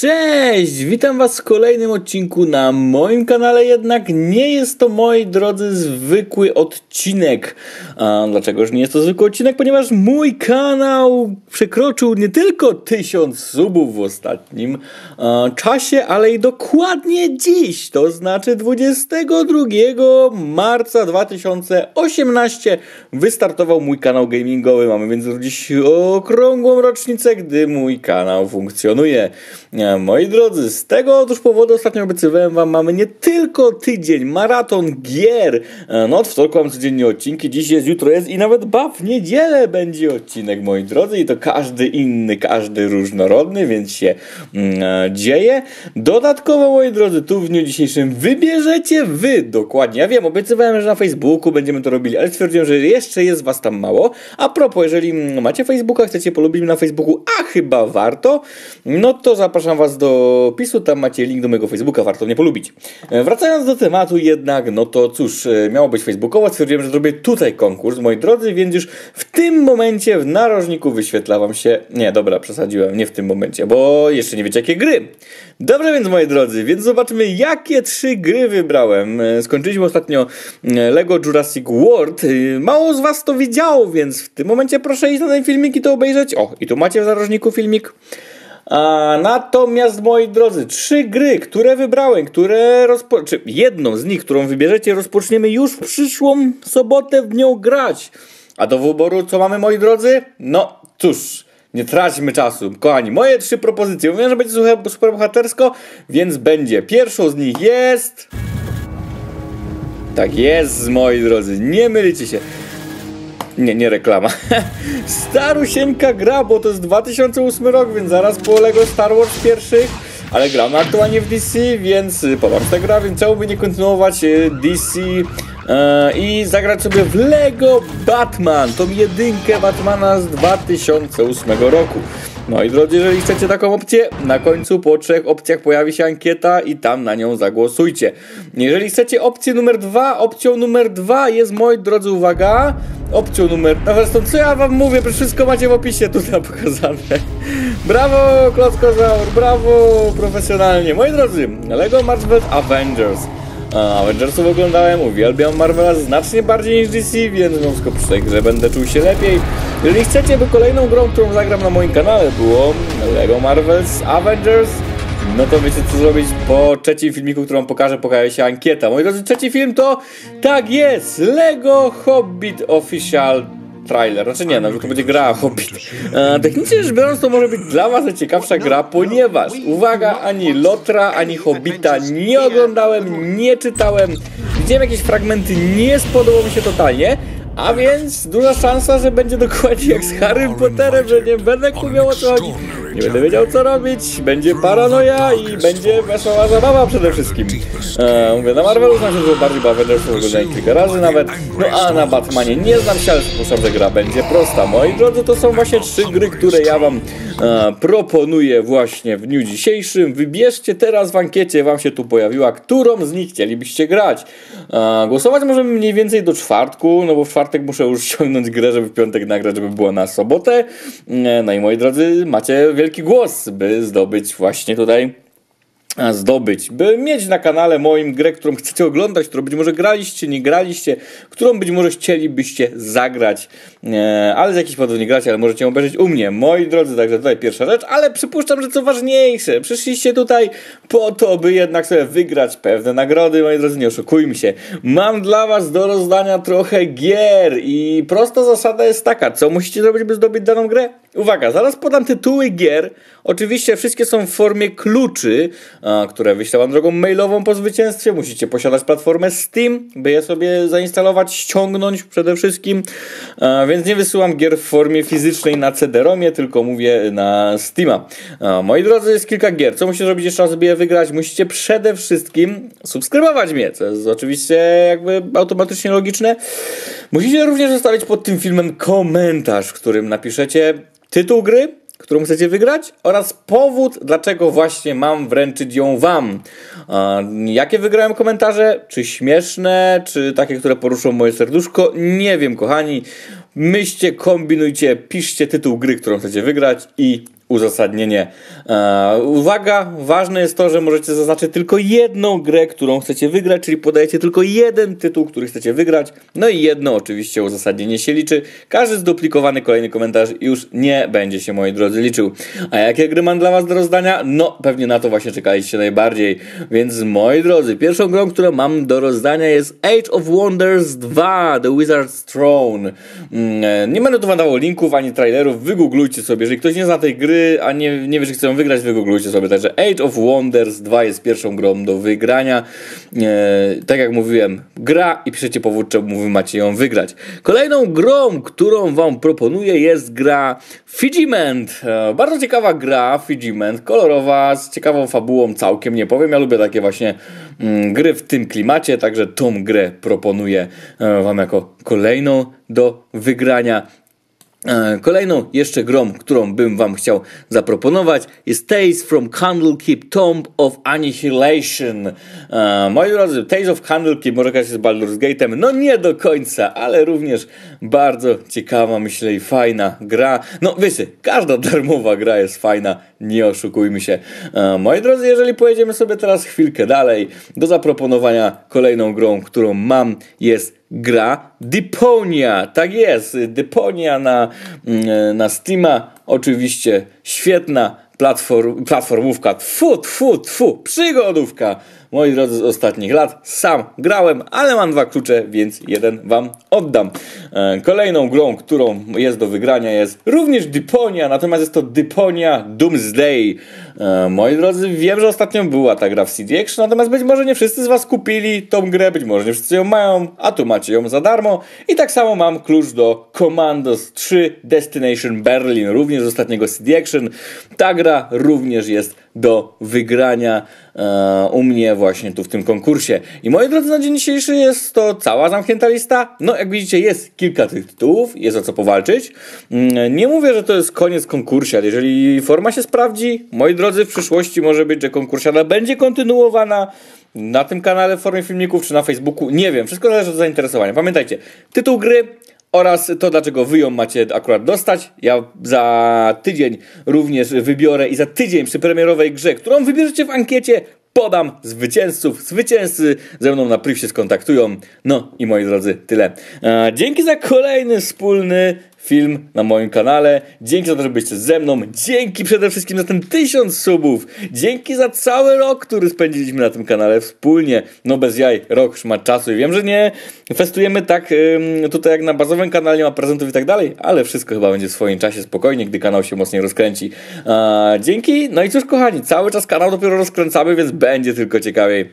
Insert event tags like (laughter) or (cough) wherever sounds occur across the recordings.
Cześć! Witam Was w kolejnym odcinku na moim kanale, jednak nie jest to, moi drodzy, zwykły odcinek. A dlaczegoż nie jest to zwykły odcinek? Ponieważ mój kanał przekroczył nie tylko 1000 subów w ostatnim czasie, ale i dokładnie dziś, to znaczy 22 marca 2018 wystartował mój kanał gamingowy. Mamy więc dziś okrągłą rocznicę, gdy mój kanał funkcjonuje. Moi drodzy, z tego otóż powodu ostatnio obiecywałem wam, mamy nie tylko tydzień, maraton gier. No od wtorku mam codziennie odcinki, dziś jest, jutro jest i nawet ba, w niedzielę będzie odcinek, moi drodzy. I to każdy inny, każdy różnorodny, więc się mm, e, dzieje. Dodatkowo, moi drodzy, tu w dniu dzisiejszym wybierzecie wy dokładnie. Ja wiem, obiecywałem, że na Facebooku będziemy to robili, ale stwierdziłem, że jeszcze jest was tam mało. A propos, jeżeli macie Facebooka, chcecie polubić na Facebooku, a chyba warto, no to zapraszam Was do opisu, tam macie link do mojego Facebooka, warto mnie polubić. E, wracając do tematu jednak, no to cóż, e, miało być Facebookowo, stwierdziłem, że zrobię tutaj konkurs, moi drodzy, więc już w tym momencie w narożniku wyświetla Wam się... Nie, dobra, przesadziłem, nie w tym momencie, bo jeszcze nie wiecie jakie gry. Dobrze więc, moi drodzy, więc zobaczmy jakie trzy gry wybrałem. E, skończyliśmy ostatnio Lego Jurassic World. Mało z Was to widziało, więc w tym momencie proszę iść na ten filmik i to obejrzeć. O, i tu macie w narożniku filmik. A, natomiast, moi drodzy, trzy gry, które wybrałem, które rozpo... czy jedną z nich, którą wybierzecie, rozpoczniemy już w przyszłą sobotę w nią grać. A do wyboru co mamy, moi drodzy? No, cóż, nie traćmy czasu. Kochani, moje trzy propozycje. Mówię, że będzie super bohatersko, więc będzie. Pierwszą z nich jest... Tak jest, moi drodzy, nie mylicie się. Nie, nie reklama. (laughs) Starusieńka gra, bo to jest 2008 rok, więc zaraz po Lego Star Wars pierwszych. Ale gramy aktualnie w DC, więc podoba mi się gra, więc czemu by nie kontynuować e, DC e, i zagrać sobie w Lego Batman, tą jedynkę Batmana z 2008 roku. No i drodzy, jeżeli chcecie taką opcję, na końcu po trzech opcjach pojawi się ankieta i tam na nią zagłosujcie. Jeżeli chcecie opcję numer dwa, opcją numer dwa jest, moi drodzy, uwaga, opcją numer... No zresztą, co ja wam mówię, przecież wszystko macie w opisie tutaj (laughs) pokazane. brawo, Klockozaur, brawo, profesjonalnie. Moi drodzy, Lego Marvel Avengers. Avengersów oglądałem, uwielbiam Marvela znacznie bardziej niż DC, więc w związku z tej grze będę czuł się lepiej. Jeżeli chcecie, by kolejną grą, którą zagram na moim kanale było LEGO Marvels Avengers, no to wiecie co zrobić po trzecim filmiku, którą pokażę, pokaże się ankieta. Moi drodzy, trzeci film to, tak jest, LEGO Hobbit Official trailer. Znaczy nie, no to będzie gra Hobbit. E, technicznie rzecz biorąc, to może być dla was najciekawsza gra, ponieważ, uwaga, ani Lotra, ani Hobbita nie oglądałem, nie czytałem, widziałem jakieś fragmenty, nie spodobało mi się totalnie, a więc duża szansa, że będzie dokładnie jak z Harrym Potterem, że nie będę kumiał o co chodzi, nie będę wiedział co robić, będzie paranoja i będzie wesoła zabawa przede wszystkim. E, mówię, na Marvelu znam się dużo bardziej, bo Avengersów oglądałem kilka razy nawet, no a na Batmanie nie znam się, ale przypuszczam, że gra będzie prosta. Moi drodzy, to są właśnie trzy gry, które ja wam e, proponuję właśnie w dniu dzisiejszym. Wybierzcie teraz w ankiecie, wam się tu pojawiła, którą z nich chcielibyście grać. E, głosować możemy mniej więcej do czwartku, no bo w czwartek muszę już (laughs) ściągnąć grę, żeby w piątek nagrać, żeby było na sobotę. E, no i moi drodzy, macie wielki głos, by zdobyć właśnie tutaj zdobyć, by mieć na kanale moim grę, którą chcecie oglądać, którą być może graliście, nie graliście, którą być może chcielibyście zagrać, e, ale z jakichś powodów nie gracie, ale możecie ją obejrzeć u mnie, moi drodzy, także tutaj pierwsza rzecz, ale przypuszczam, że co ważniejsze, przyszliście tutaj po to, by jednak sobie wygrać pewne nagrody, moi drodzy, nie oszukujmy się, mam dla was do rozdania trochę gier i prosta zasada jest taka, co musicie zrobić, by zdobyć daną grę? Uwaga, zaraz podam tytuły gier, oczywiście wszystkie są w formie kluczy, które wyślę wam drogą mailową po zwycięstwie. Musicie posiadać platformę Steam, by je sobie zainstalować, ściągnąć przede wszystkim. Więc nie wysyłam gier w formie fizycznej na CD-ROMie, tylko mówię na Steama. Moi drodzy, jest kilka gier. Co musicie zrobić jeszcze raz, by je wygrać? Musicie przede wszystkim subskrybować mnie, co jest oczywiście jakby automatycznie logiczne. Musicie również zostawić pod tym filmem komentarz, w którym napiszecie tytuł gry, którą chcecie wygrać oraz powód, dlaczego właśnie mam wręczyć ją Wam. Jakie wygrałem komentarze? Czy śmieszne, czy takie, które poruszą moje serduszko? Nie wiem, kochani. Myślcie, kombinujcie, piszcie tytuł gry, którą chcecie wygrać i uzasadnienie. E, uwaga, ważne jest to, że możecie zaznaczyć tylko jedną grę, którą chcecie wygrać, czyli podajecie tylko jeden tytuł, który chcecie wygrać. No i jedno oczywiście uzasadnienie się liczy. Każdy zduplikowany kolejny komentarz już nie będzie się, moi drodzy, liczył. A jakie gry mam dla Was do rozdania? No, pewnie na to właśnie czekaliście najbardziej. Więc, moi drodzy, pierwszą grą, którą mam do rozdania jest Age of Wonders 2 The Wizard's Throne. Mm, e, nie będę tu wam dawał linków ani trailerów, wygooglujcie sobie. Jeżeli ktoś nie zna tej gry, a nie, nie wie, że chce ją wygrać, wygooglujcie sobie. Także Age of Wonders 2 jest pierwszą grą do wygrania. E, tak jak mówiłem, gra i piszecie powód, czemu wy macie ją wygrać. Kolejną grą, którą wam proponuję jest gra Figiment. E, bardzo ciekawa gra Figiment, kolorowa, z ciekawą fabułą całkiem, nie powiem. Ja lubię takie właśnie mm, gry w tym klimacie, także tą grę proponuję e, wam jako kolejną do wygrania. E, kolejną jeszcze grą, którą bym Wam chciał zaproponować jest Tales from Candlekeep Tomb of Annihilation. E, moi drodzy, Tales of Candlekeep może się z Baldur's Gate'em, no nie do końca, ale również bardzo ciekawa, myślę i fajna gra. No wiecie, każda darmowa gra jest fajna, nie oszukujmy się. E, moi drodzy, jeżeli pojedziemy sobie teraz chwilkę dalej, do zaproponowania kolejną grą, którą mam jest gra Deponia. Tak jest, Deponia na, mm, na Steama. Oczywiście świetna platform, platformówka. Tfu, tfu, tfu, przygodówka moi drodzy, z ostatnich lat. Sam grałem, ale mam dwa klucze, więc jeden Wam oddam. E, kolejną grą, którą jest do wygrania jest również Deponia, natomiast jest to Deponia Doomsday. E, moi drodzy, wiem, że ostatnio była ta gra w CD Action, natomiast być może nie wszyscy z Was kupili tą grę, być może nie wszyscy ją mają, a tu macie ją za darmo. I tak samo mam klucz do Commandos 3 Destination Berlin, również z ostatniego CD Action. Ta gra również jest do wygrania e, u mnie właśnie tu w tym konkursie. I moi drodzy, na dzień dzisiejszy jest to cała zamknięta lista. No, jak widzicie, jest kilka tych tytułów, jest o co powalczyć. Mm, nie mówię, że to jest koniec konkursu, ale jeżeli forma się sprawdzi, moi drodzy, w przyszłości może być, że konkursiada będzie kontynuowana na tym kanale w formie filmików czy na Facebooku. Nie wiem, wszystko zależy od zainteresowania. Pamiętajcie, tytuł gry oraz to, dlaczego wy ją macie akurat dostać. Ja za tydzień również wybiorę i za tydzień przy premierowej grze, którą wybierzecie w ankiecie, podam zwycięzców. Zwycięzcy ze mną na priv się skontaktują. No i moi drodzy, tyle. E, dzięki za kolejny wspólny film na moim kanale. Dzięki za to, że byliście ze mną. Dzięki przede wszystkim za ten tysiąc subów. Dzięki za cały rok, który spędziliśmy na tym kanale wspólnie. No bez jaj, rok szmat czasu i wiem, że nie festujemy tak tutaj jak na bazowym kanale, nie ma prezentów i tak dalej, ale wszystko chyba będzie w swoim czasie spokojnie, gdy kanał się mocniej rozkręci. dzięki. No i cóż kochani, cały czas kanał dopiero rozkręcamy, więc będzie tylko ciekawiej.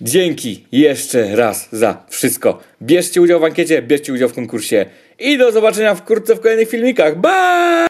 Dzięki jeszcze raz za wszystko. Bierzcie udział w ankiecie, bierzcie udział w konkursie i do zobaczenia wkrótce w kolejnych filmikach. Bye!